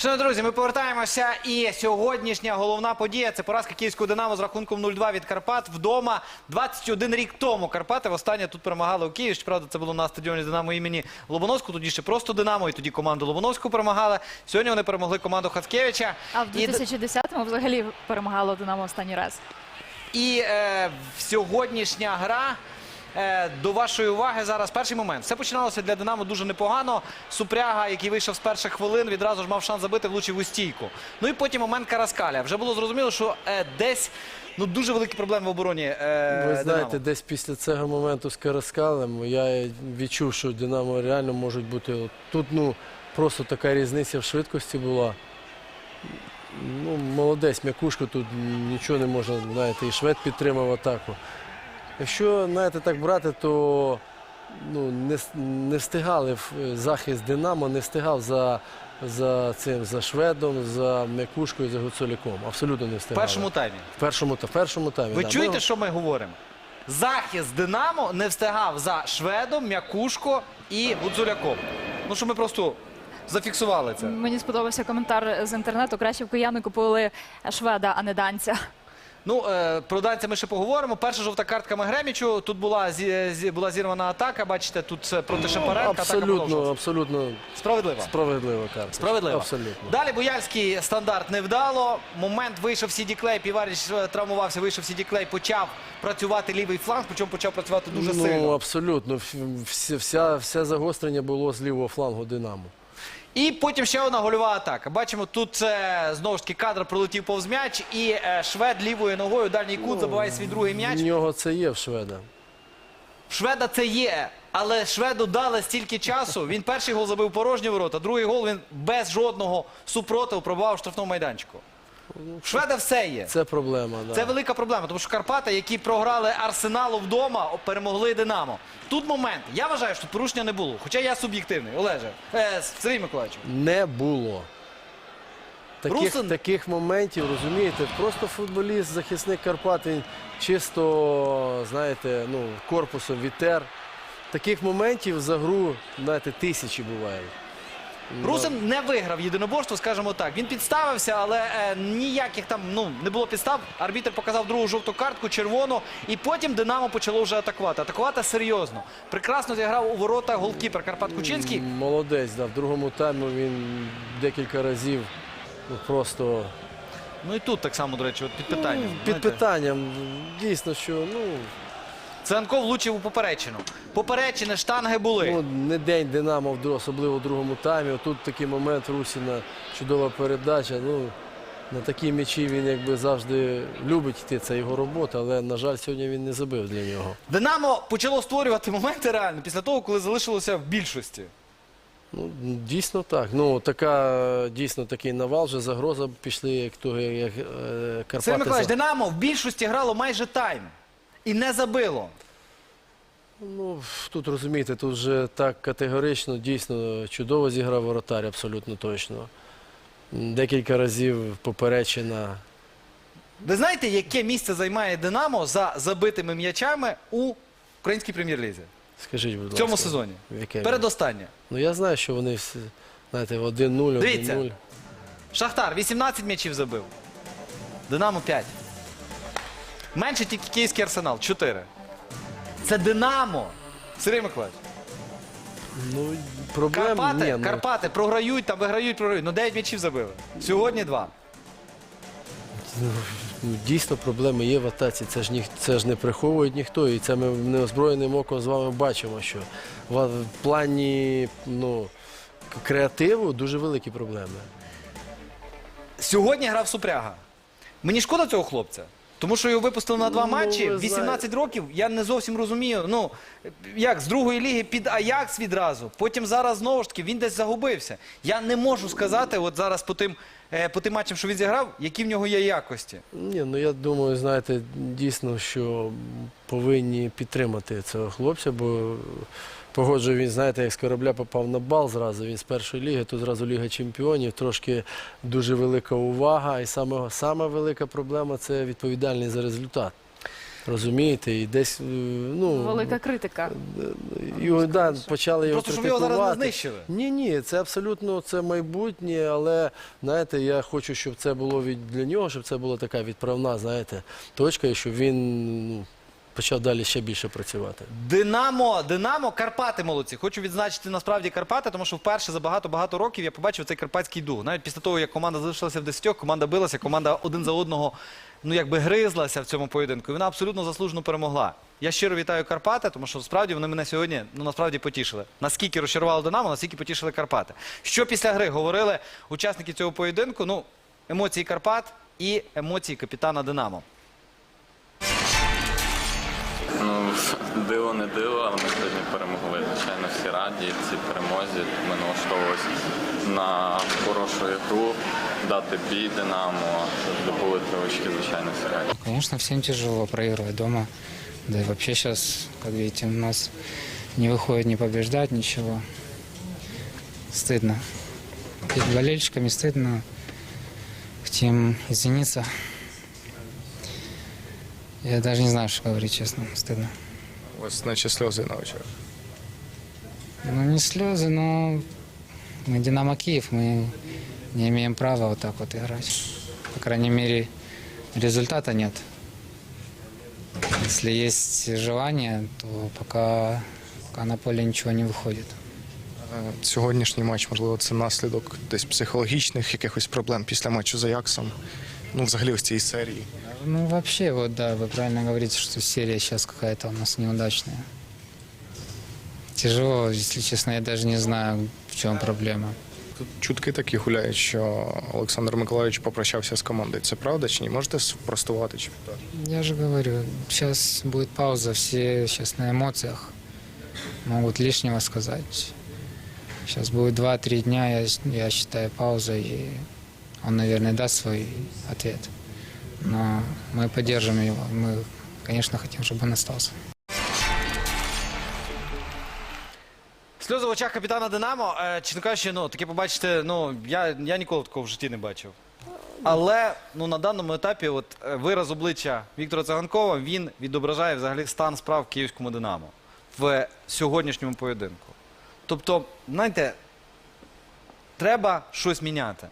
Шановні друзі, ми повертаємося. І сьогоднішня головна подія це поразка київського Динамо з рахунком 0-2 від Карпат вдома. 21 рік тому Карпати востаннє тут перемагали у Києві. Щоправда, це було на стадіоні Динамо імені Лобановського. Тоді ще просто Динамо, і тоді команду Лобановську перемагали. Сьогодні вони перемогли команду Хацкевича. А в 2010-му взагалі перемагало Динамо останній раз. І е, сьогоднішня гра. Е, до вашої уваги зараз перший момент. Все починалося для Динамо дуже непогано. Супряга, який вийшов з перших хвилин, відразу ж мав шанс забити, влучив у стійку. Ну і потім момент Караскаля. Вже було зрозуміло, що е, десь ну, дуже великі проблеми в обороні. Е, Ви знаєте, десь після цього моменту з Караскалем я відчув, що Динамо реально можуть бути. Тут ну, просто така різниця в швидкості була. Ну, молодець, м'якушко, тут нічого не можна, знаєте, і швед підтримав атаку. Якщо, знаєте, так брати, то ну, не, не встигали в е, захист Динамо, не встигав за, за цим, за шведом, за м'якушкою, за Гуцуляком. Абсолютно не В першому таймі. в першому, та- в першому таймі. Ви да. чуєте, Ми- що ми говоримо? Захист Динамо не встигав за Шведом, Мякушко і Гудзуляком. Ну, що ми просто зафіксували це. Мені сподобався коментар з інтернету. Краще б кияни купили шведа, а не данця. Ну, е, про данця ми ще поговоримо. Перша жовта картка Магремічу. Тут була, зі, була зірвана атака. Бачите, тут проти Шапаренка. атака Абсолютно, абсолютно Справедливо. справедлива карта. Справедливо. Абсолютно. Далі Бояльський стандарт невдало. Момент вийшов Сіді Клей. Піваріч е, травмувався, вийшов Сіді Клей, почав працювати лівий фланг, причому почав працювати дуже ну, сильно. абсолютно. Вс- Вся, загострення було з лівого флангу Динамо. І потім ще одна гольова атака. Бачимо, тут це знову ж таки кадр пролетів повз м'яч, і е, швед лівою ногою у дальній кут забиває свій другий м'яч. В нього це є в Шведа. В Шведа це є, але шведу дали стільки часу. Він перший гол забив порожні ворота, другий гол він без жодного супротиву пробував в штрафному майданчику. В Шведа все є. Це проблема. Да. Це велика проблема, тому що Карпати, які програли Арсеналу вдома, перемогли Динамо. Тут момент. Я вважаю, що тут порушення не було. Хоча я суб'єктивний. Олеже, е, Сергій Миколаївич. Не було. Таких, Русин- таких моментів, розумієте, просто футболіст, захисник Карпат, він чисто, знаєте, ну, корпусом вітер. Таких моментів за гру, знаєте, тисячі бувають. Ну, Русин не виграв єдиноборство, скажімо так. Він підставився, але е, ніяких там ну не було підстав. Арбітр показав другу жовту картку, червону, і потім Динамо почало вже атакувати. Атакувати серйозно. Прекрасно зіграв у ворота голкіпер Карпат Кучинський. Молодець, да. в другому таймі він декілька разів ну, просто Ну і тут так само, до речі, от під питанням. Під знаєте. питанням. Дійсно, що ну, Ценков влучив у поперечину. Поперечини, штанги були. ну не день Динамо, особливо в другому таймі. Тут такий момент Русіна, чудова передача. Ну, на такі м'ячі він якби завжди любить йти, це його робота, але, на жаль, сьогодні він не забив для нього. Динамо почало створювати моменти реально після того, коли залишилося в більшості. Ну, дійсно так. Ну, така, дійсно такий навал, вже загроза пішли, як того, як е, Сергій Карпати. Миколаївич, за- Динамо в більшості грало майже тайм. І не забило. Ну, тут розумієте, тут вже так категорично, дійсно чудово зіграв воротар, абсолютно точно. Декілька разів поперечина. Ви знаєте, яке місце займає Динамо за забитими м'ячами у українській прем'єр-лізі Скажіть, будь в ласка. цьому сезоні? Яке? Передостання. Ну я знаю, що вони всі, знаєте, 1-0, 1-0. Шахтар 18 м'ячів забив. Динамо 5. Менше тільки київський арсенал 4. Це Динамо. Сергій Миколаївич. Ну, проблем Карпати, ні, ну, Карпати програють, там виграють, програють. Ну 9 м'ячів забили. Сьогодні 2. ну, дійсно проблеми є в атаці. Це ж, ніх, це ж не приховують ніхто. І це ми неозброєним оком з вами бачимо, що в, в плані ну, креативу дуже великі проблеми. Сьогодні грав Супряга. Мені шкода цього хлопця. Тому що його випустили на два Ну, матчі. 18 років. Я не зовсім розумію. Ну як з другої ліги під Аякс відразу. Потім зараз знову ж таки він десь загубився. Я не можу сказати, от зараз по тим, е, по тим матчам, що він зіграв, які в нього є якості. Ні, ну я думаю, знаєте, дійсно, що повинні підтримати цього хлопця, бо погоджую, він, знаєте, як з корабля попав на бал зразу. Він з першої ліги, тут зразу Ліга Чемпіонів, трошки дуже велика увага. І саме, саме велика проблема це відповідальність за результат. Розумієте, і десь е, ну Велика критика. його да, почали його Просто щоб його зараз не знищили. Ні, ні, це абсолютно це майбутнє, але знаєте, я хочу, щоб це було від для нього, щоб це була така відправна, знаєте, точка, і щоб він ну, почав далі ще більше працювати. Динамо, Динамо, Карпати молодці. Хочу відзначити насправді Карпати, тому що вперше за багато-багато років я побачив цей карпатський дух. Навіть після того, як команда залишилася в десятьох, команда билася, команда один за одного ну якби гризлася в цьому поєдинку. І вона абсолютно заслужено перемогла. Я щиро вітаю Карпати, тому що справді вони мене сьогодні ну насправді потішили. Наскільки розчарувало Динамо, наскільки потішили Карпати. Що після гри говорили учасники цього поєдинку? Ну, емоції Карпат і емоції капітана Динамо. диво не диво, але ми сьогодні перемогли. Звичайно, всі раді цій перемозі. Ми налаштовувалися на хорошу ігру, дати бій Динамо, здобули три очки, звичайно, всі раді. Конечно, всем тяжело проигрывать дома. Да и вообще сейчас, как видите, у нас не выходит не побеждать ничего. Стыдно. Перед болельщиками стыдно. Хотим извиниться. Я даже не знаю, что говорить, честно. Стыдно. У вас, наче сльози на очах. Ну, не слезы, но мы Динамо Киев, мы не имеем права вот так вот играть. По крайней мере, результата нет. Если есть желание, то пока, пока на поле ничего не выходит. Е, Сьогоднішній матч, можливо, це наслідок десь психологічних якихось проблем після матчу з Аяксом. Ну, взагалі ось цієї серії. Ну, вообще, вот да, вы правильно говорите, что серия сейчас какая-то у нас неудачная. Тяжело, если честно, я даже не знаю, в чем проблема. Тут чутки такі гуляють, що Олександр Миколаївич попрощався з командою. Це правда чи ні? Можете спростувати чи підтвердити? Я же говорю, сейчас будет пауза, все сейчас на эмоциях могут лишнего сказать. Сейчас будет 2-3 дня, я, я считаю, пауза, и он, наверное, даст свой ответ. Но мы поддержим его. Мы, конечно, хотим, чтобы он остался. Сльози в очах капітана Динамо. Е, Чесно кажучи, ну таке побачите, ну я, я ніколи такого в житті не бачив. Але ну на даному етапі, от е, вираз обличчя Віктора Циганкова, він відображає взагалі стан справ в київському Динамо в сьогоднішньому поєдинку. Тобто, знаєте, треба щось міняти.